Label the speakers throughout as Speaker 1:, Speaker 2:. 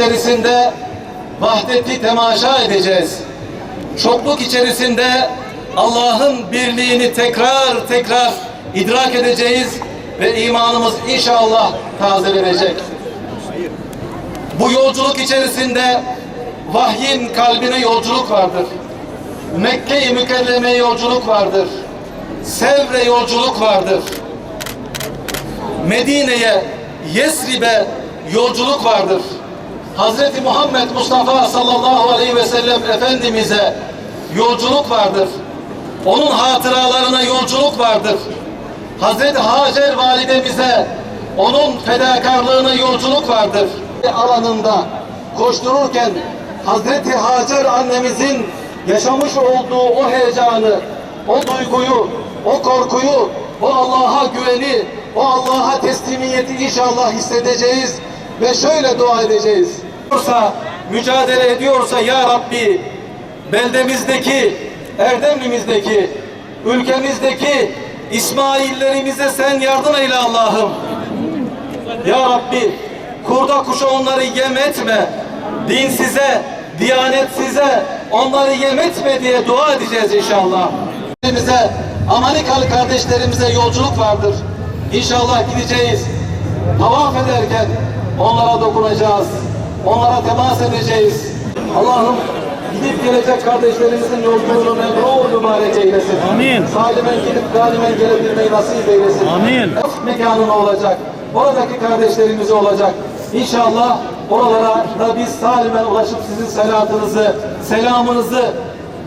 Speaker 1: içerisinde vahdeti temaşa edeceğiz. Çokluk içerisinde Allah'ın birliğini tekrar tekrar idrak edeceğiz ve imanımız inşallah tazelenecek. Bu yolculuk içerisinde vahyin kalbine yolculuk vardır. Mekke-i Mükerreme'ye yolculuk vardır. Sevre yolculuk vardır. Medine'ye, Yesrib'e yolculuk vardır. Hazreti Muhammed Mustafa sallallahu aleyhi ve sellem Efendimiz'e yolculuk vardır. Onun hatıralarına yolculuk vardır. Hazreti Hacer validemize onun fedakarlığına yolculuk vardır. Alanında koştururken Hazreti Hacer annemizin yaşamış olduğu o heyecanı, o duyguyu, o korkuyu, o Allah'a güveni, o Allah'a teslimiyeti inşallah hissedeceğiz ve şöyle dua edeceğiz. Olursa, mücadele ediyorsa ya Rabbi beldemizdeki, Erdemli'mizdeki, ülkemizdeki İsmaillerimize sen yardım eyle Allah'ım. Ya Rabbi kurda kuşa onları yem etme. Din size, diyanet size onları yem etme diye dua edeceğiz inşallah. Bize, Amerikalı kardeşlerimize yolculuk vardır. İnşallah gideceğiz. Tavaf ederken onlara dokunacağız. Onlara temas edeceğiz. Allah'ım gidip gelecek kardeşlerimizin yolculuğunu memnun mübarek eylesin.
Speaker 2: Amin.
Speaker 1: Salimen gidip galimen gelebilmeyi nasip eylesin.
Speaker 2: Amin.
Speaker 1: Mekanına olacak. Oradaki kardeşlerimize olacak. İnşallah oralara da biz salimen ulaşıp sizin selatınızı, selamınızı,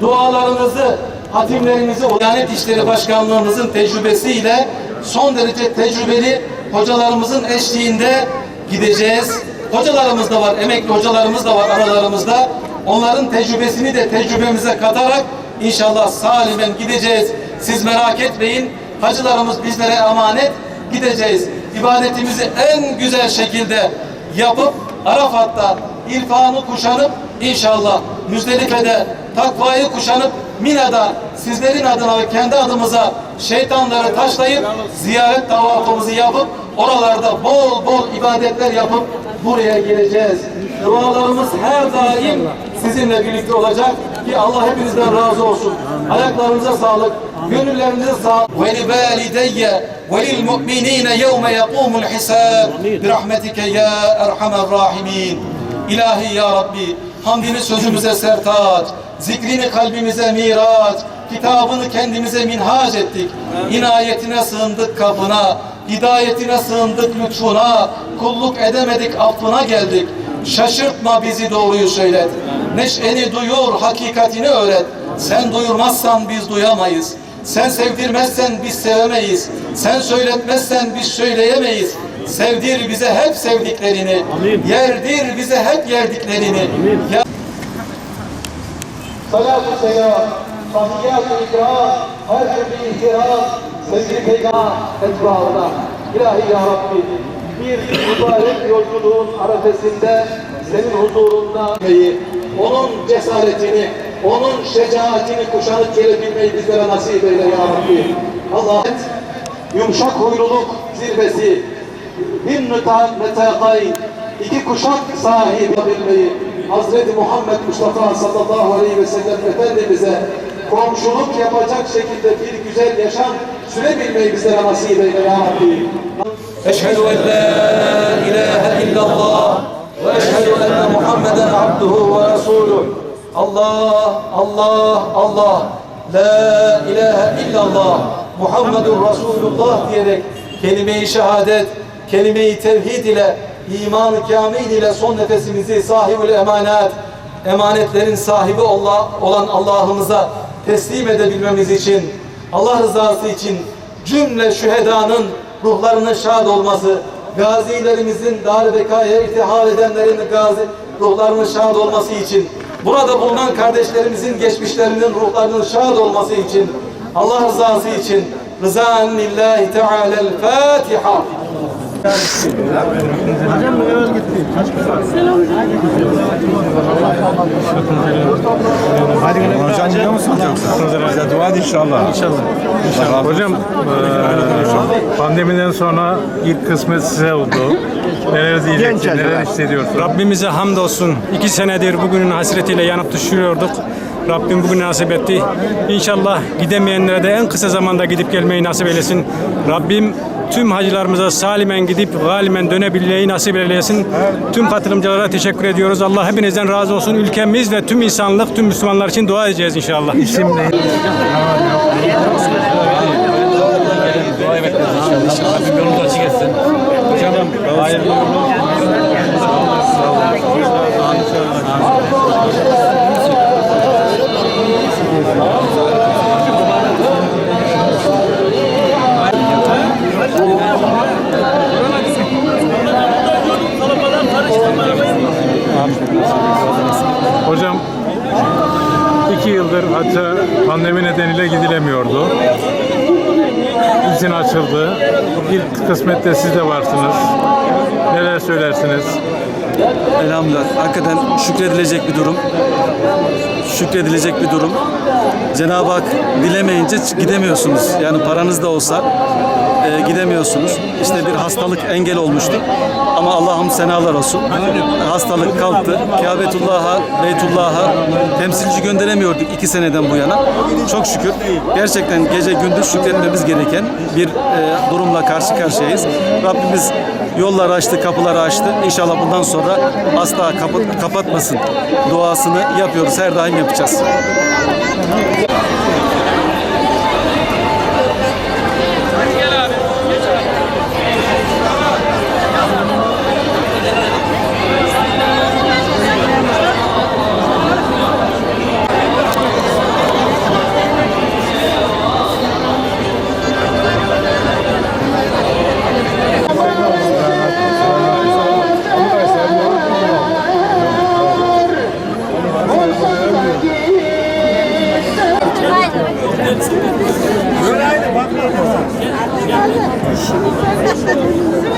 Speaker 1: dualarınızı, hatimlerinizi, Diyanet İşleri Başkanlığımızın tecrübesiyle son derece tecrübeli hocalarımızın eşliğinde gideceğiz. Hocalarımız da var, emekli hocalarımız da var aralarımızda. Onların tecrübesini de tecrübemize katarak inşallah salimen gideceğiz. Siz merak etmeyin. Hacılarımız bizlere emanet gideceğiz. İbadetimizi en güzel şekilde yapıp Arafat'ta irfanı kuşanıp inşallah Müzdelife'de takvayı kuşanıp Mina'da sizlerin adına ve kendi adımıza şeytanları taşlayıp ziyaret tavafımızı yapıp oralarda bol bol ibadetler yapıp buraya geleceğiz. Dualarımız her daim sizinle birlikte olacak ki Allah hepinizden razı olsun. Ayaklarınıza sağlık, gönüllerinize sağlık. Ve li valideyye ve lil mu'minine yevme yakumul hisab. Birahmetike ya erhamer rahimin. İlahi ya Rabbi, hamdini sözümüze sertaç, zikrini kalbimize miraç, kitabını kendimize minhac ettik. İnayetine sığındık kapına, hidayetine sığındık lütfuna, kulluk edemedik affına geldik. Şaşırtma bizi doğruyu söylet. Neşeni duyur, hakikatini öğret. Sen duyurmazsan biz duyamayız. Sen sevdirmezsen biz sevemeyiz. Sen söyletmezsen biz söyleyemeyiz. Sevdir bize hep sevdiklerini.
Speaker 2: Amin.
Speaker 1: Yerdir bize hep yerdiklerini. Ya Salatü selam, tahiyyatü ikram, her türlü ihtiram, sevgili peygamber etbaına. İlahi ya Rabbi, bir mübarek yolculuğun arefesinde senin huzurunda onun cesaretini, onun şecaatini kuşanıp gelebilmeyi bizlere nasip eyle ya Rabbi. Allah yumuşak huyluluk zirvesi, bir müteakay, iki kuşak sahibi bilmeyi Hazreti Muhammed Mustafa sallallahu aleyhi ve sellem Efendimiz'e komşuluk yapacak şekilde bir güzel yaşam sürebilmeyi bizlere nasip eyle ya Rabbi. Eşhedü en la ilahe illallah ve eşhedü enne Muhammeden abduhu ve resuluh. Allah, Allah, Allah. La ilahe illallah. Muhammedur Resulullah diyerek kelime-i şehadet, kelime-i tevhid ile iman-ı kamil ile son nefesimizi sahibül emanet, emanetlerin sahibi Allah, olan Allah'ımıza teslim edebilmemiz için, Allah rızası için cümle şühedanın ruhlarının şad olması, gazilerimizin dar bekaya irtihal edenlerin gazi ruhlarının şad olması için, burada bulunan kardeşlerimizin geçmişlerinin ruhlarının şad olması için, Allah rızası için, rızan lillahi teala'l Fatiha.
Speaker 2: Hocam biliyor musunuz yoksa? Bize dua et inşallah. İnşallah.
Speaker 3: Hocam eee, pandemiden sonra ilk kısmet size oldu. Neler diyeceksiniz, neler hissediyorsunuz?
Speaker 4: Rabbimize hamdolsun. İki senedir bugünün hasretiyle yanıp düşürüyorduk. Rabbim bugün nasip etti. İnşallah gidemeyenlere de en kısa zamanda gidip gelmeyi nasip eylesin. Rabbim tüm hacılarımıza salimen gidip galimen dönebilmeyi nasip eylesin. Tüm katılımcılara teşekkür ediyoruz. Allah hepinizden razı olsun. Ülkemiz ve tüm insanlık, tüm Müslümanlar için dua edeceğiz inşallah.
Speaker 3: İsim ne? Hocam hatta pandemi nedeniyle gidilemiyordu. İzin açıldı. İlk kısmette siz de varsınız. Neler söylersiniz?
Speaker 1: Elhamdülillah. Hakikaten şükredilecek bir durum. Şükredilecek bir durum. Cenab-ı Hak dilemeyince gidemiyorsunuz. Yani paranız da olsa e, gidemiyorsunuz. İşte bir hastalık engel olmuştu. Ama Allah'ım senalar olsun. Hastalık kalktı. Kabetullah'a, Beytullah'a temsilci gönderemiyorduk iki seneden bu yana. Çok şükür. Gerçekten gece gündüz şükretmemiz gereken bir e, durumla karşı karşıyayız. Rabbimiz yollar açtı, kapıları açtı. İnşallah bundan sonra asla kapat- kapatmasın. Duasını yapıyoruz. Her daim yapacağız.
Speaker 5: Şimdi sen de